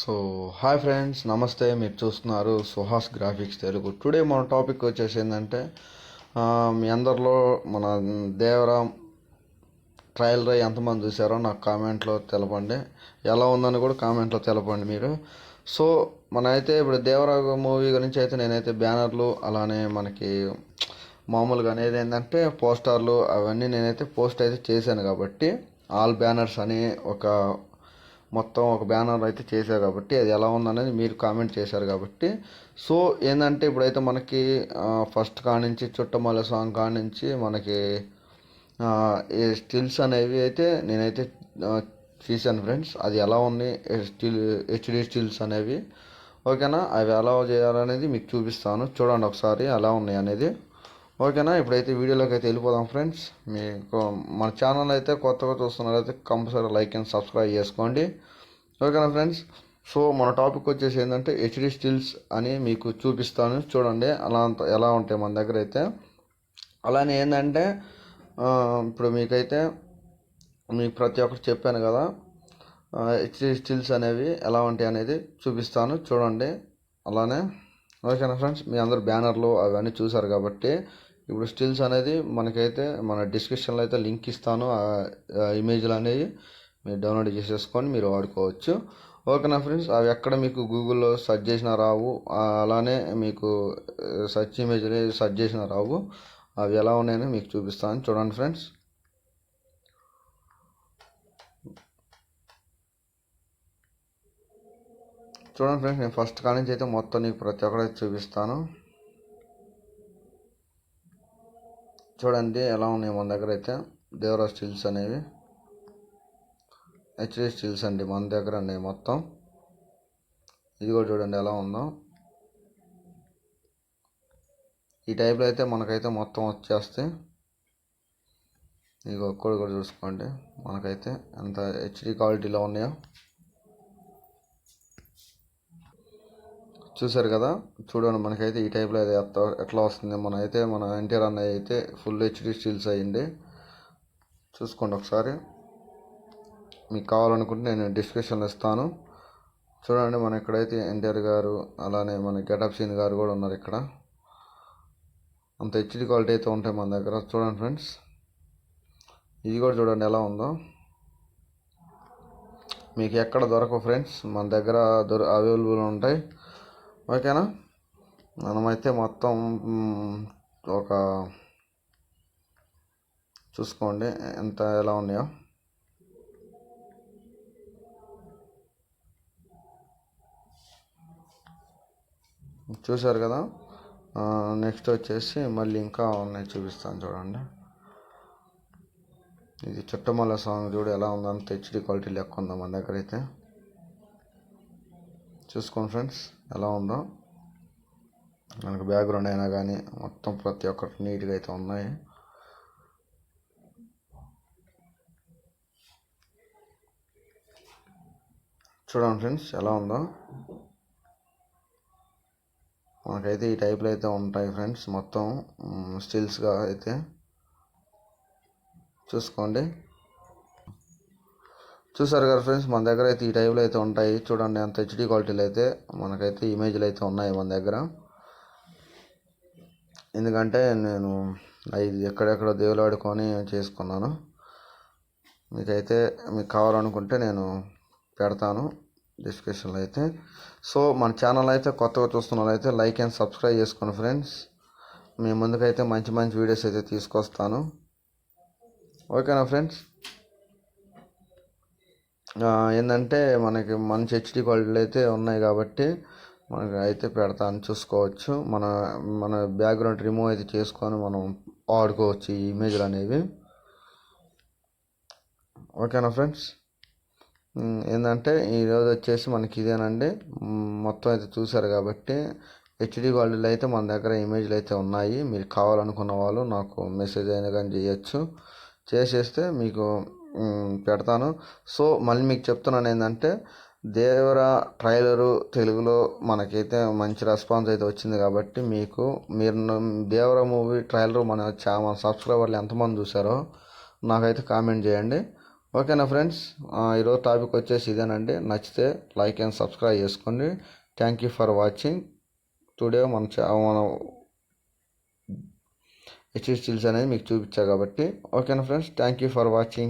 So hi friends నమస్తే మీరు చూస్తున్నారు సుహాస్ గ్రాఫిక్స్ తెలుగు. టుడే మన టాపిక్ వచ్చేసి ఏంటంటే మీ అందరిలో మన దేవరాం ట్రయల్ రై ఎంతమంది చూసారో నాకు కామెంట్లో తెలపండి. ఎలా ఉందని కూడా కామెంట్లో తెలపండి మీరు. సో మన అయితే ఇప్పుడు దేవరా మూవీ గురించి అయితే నేనైతే బ్యానర్లు అలానే మనకి మామూలుగా అనేది ఏంటంటే పోస్టర్లు అవన్నీ నేనైతే పోస్ట్ అయితే చేశాను కాబట్టి ఆల్ బ్యానర్స్ అని ఒక మొత్తం ఒక బ్యానర్ అయితే చేశారు కాబట్టి అది ఎలా ఉందనేది మీరు కామెంట్ చేశారు కాబట్టి. సో ఏంటంటే ఇప్పుడైతే మనకి ఫస్ట్ కానించి చుట్టమల్ల సాంగ్ కానించి మనకి ఈ స్టిల్స్ అనేవి అయితే నేనైతే తీశాను ఫ్రెండ్స్. అది ఎలా ఉంది స్టిల్ హెచ్డి స్టిల్స్ అనేవి. ఓకేనా? అవి ఎలా చేయాలనేది మీకు చూపిస్తాను. చూడండి ఒకసారి ఎలా ఉన్నాయి అనేది. ఓకేనా ఇప్పుడైతే వీడియోలోకి అయితే వెళ్ళిపోదాం ఫ్రెండ్స్. మీకు మన ఛానల్ అయితే కొత్తగా చూస్తున్నారైతే కంపల్సరీ లైక్ అండ్ సబ్స్క్రైబ్ చేసుకోండి. ఓకేనా ఫ్రెండ్స్? సో మన టాపిక్ వచ్చేసి ఏంటంటే హెచ్డి స్టిల్స్ అని మీకు చూపిస్తాను. చూడండి అలా అంత ఎలా ఉంటాయి మన దగ్గర అయితే. అలానే ఏంటంటే ఇప్పుడు మీకైతే మీకు ప్రతి ఒక్కటి చెప్పాను కదా హెచ్డి స్టిల్స్ అనేవి ఎలా ఉంటాయి అనేది చూపిస్తాను. చూడండి అలానే. ఓకేనా ఫ్రెండ్స్? మీ అందరు బ్యానర్లు అవన్నీ చూసారు కాబట్టి ఇప్పుడు స్టిల్స్ అనేది మనకైతే మన డిస్క్రిప్షన్లో అయితే లింక్ ఇస్తాను. ఆ ఇమేజ్లు అనేవి మీరు డౌన్లోడ్ చేసేసుకొని మీరు వాడుకోవచ్చు. ఓకేనా ఫ్రెండ్స్ అవి ఎక్కడ మీకు గూగుల్లో సెర్చ్ చేసినా రావు. అలానే మీకు సెర్చ్ ఇమేజ్లు సెర్చ్ చేసినా రావు. అవి ఎలా ఉన్నాయని మీకు చూపిస్తాను. చూడండి ఫ్రెండ్స్ చూడండి ఫ్రెండ్స్ నేను ఫస్ట్ కాడ నుంచి అయితే మొత్తం నీకు ప్రతి ఒక్కటి చూపిస్తాను. చూడండి ఎలా ఉన్నాయి మన దగ్గర అయితే. దేవరా స్టిల్స్ అనేవి. హెచ్డి స్టిల్స్ అండి మన దగ్గర అండి మొత్తం. ఇది కూడా చూడండి ఎలా ఉందో. ఈ టైప్లో అయితే మనకైతే మొత్తం వచ్చేస్తే ఇక ఒక్కడు కూడా చూసుకోండి. మనకైతే ఎంత హెచ్డి క్వాలిటీలో ఉన్నాయో. చూసారు కదా? చూడండి మనకైతే ఈ టైప్లో అయితే ఎట్లా- ఎట్లా వస్తుంది? మన అయితే మన ఎన్టీఆర్ అన్నయ్య అయితే ఫుల్ హెచ్డి స్టీల్స్ అయ్యింది. చూసుకోండి ఒకసారి. మీకు కావాలనుకుంటే నేను డిస్క్రిప్షన్ ఇస్తాను. చూడండి మన ఇక్కడైతే ఎన్టీఆర్ గారు అలానే మన గెటప్ సీన్ గారు కూడా ఉన్నారు ఇక్కడ. అంత హెచ్డి క్వాలిటీ అయితే ఉంటాయి మన దగ్గర. చూడండి ఫ్రెండ్స్ ఇది కూడా చూడండి ఎలా ఉందో. మీకు ఎక్కడ దొరకవు ఫ్రెండ్స్ మన దగ్గర దొర అవైలబుల్ ఉంటాయి. ఓకేనా? మనమైతే మొత్తం ఒక చూసుకోండి ఎంత ఎలా ఉన్నాయో. చూశారు కదా? నెక్స్ట్ వచ్చేసి మళ్ళీ ఇంకా ఉన్నాయి చూపిస్తాను చూడండి. ఇది చుట్టమల్ల సాంగ్ చూడు ఎలా ఉందో అంత హెచ్డి క్వాలిటీ లెక్క ఉందా మన దగ్గర అయితే. చూసుకోండి ఫ్రెండ్స్. ఎలా ఉందో. మనకు బ్యాక్గ్రౌండ్ అయినా కానీ మొత్తం ప్రతి ఒక్కటి నీట్గా అయితే ఉన్నాయి. చూడండి ఫ్రెండ్స్ ఎలా ఉందో. మనకైతే ఈ టైప్లో అయితే ఉంటాయి ఫ్రెండ్స్ మొత్తం స్టిల్స్గా అయితే. చూసుకోండి. చూసారు కదా ఫ్రెండ్స్ మన దగ్గర అయితే ఈ టైప్లో అయితే ఉంటాయి. చూడండి అంత హెచ్డి క్వాలిటీలో అయితే మనకైతే ఇమేజ్లు అయితే ఉన్నాయి మన దగ్గర. ఎందుకంటే నేను ఐదు ఎక్కడెక్కడ దేవులాడుకొని చేసుకున్నాను. మీకైతే మీకు కావాలనుకుంటే నేను పెడతాను డిస్క్రిప్షన్లో అయితే. సో మన ఛానల్ అయితే కొత్తగా చూస్తున్న వాళ్ళైతే లైక్ అండ్ సబ్స్క్రైబ్ చేసుకోండి ఫ్రెండ్స్. మీ ముందుకైతే మంచి మంచి వీడియోస్ అయితే తీసుకొస్తాను. ఓకేనా ఫ్రెండ్స్? ఏంటంటే మనకి మంచి హెచ్డి క్వాలిటీలు అయితే ఉన్నాయి కాబట్టి మనకి అయితే పెడతాను చూసుకోవచ్చు. మన మన బ్యాక్గ్రౌండ్ రిమూవ్ అయితే చేసుకొని మనం వాడుకోవచ్చు ఈ ఇమేజ్లు అనేవి. ఓకేనా ఫ్రెండ్స్ ఏంటంటే ఈరోజు వచ్చేసి మనకి ఇదేనండి. మొత్తం అయితే చూసారు కాబట్టి హెచ్డి క్వాలిటీలు అయితే మన దగ్గర ఇమేజ్లు అయితే ఉన్నాయి. మీరు కావాలనుకున్న వాళ్ళు నాకు మెసేజ్ అయినా కానీ చేయొచ్చు. చేసేస్తే మీకు పెడతాను. సో మళ్ళీ మీకు చెప్తున్నాను ఏంటంటే దేవర ట్రైలరు తెలుగులో మనకైతే మంచి రెస్పాన్స్ అయితే వచ్చింది కాబట్టి మీకు మీరు దేవరా దేవర మూవీ ట్రైలర్ మన చా మన సబ్స్క్రైబర్లు ఎంతమంది చూసారో నాకైతే కామెంట్ చేయండి. ఓకేనా ఫ్రెండ్స్? ఈరోజు టాపిక్ వచ్చేసి ఇదేనండి. నచ్చితే లైక్ అండ్ సబ్స్క్రైబ్ చేసుకోండి. Thank you for watching. Today మన చా మన హెచ్ఎస్ అనేది మీకు చూపించా కాబట్టి. ఓకేనా friends? Thank you for watching.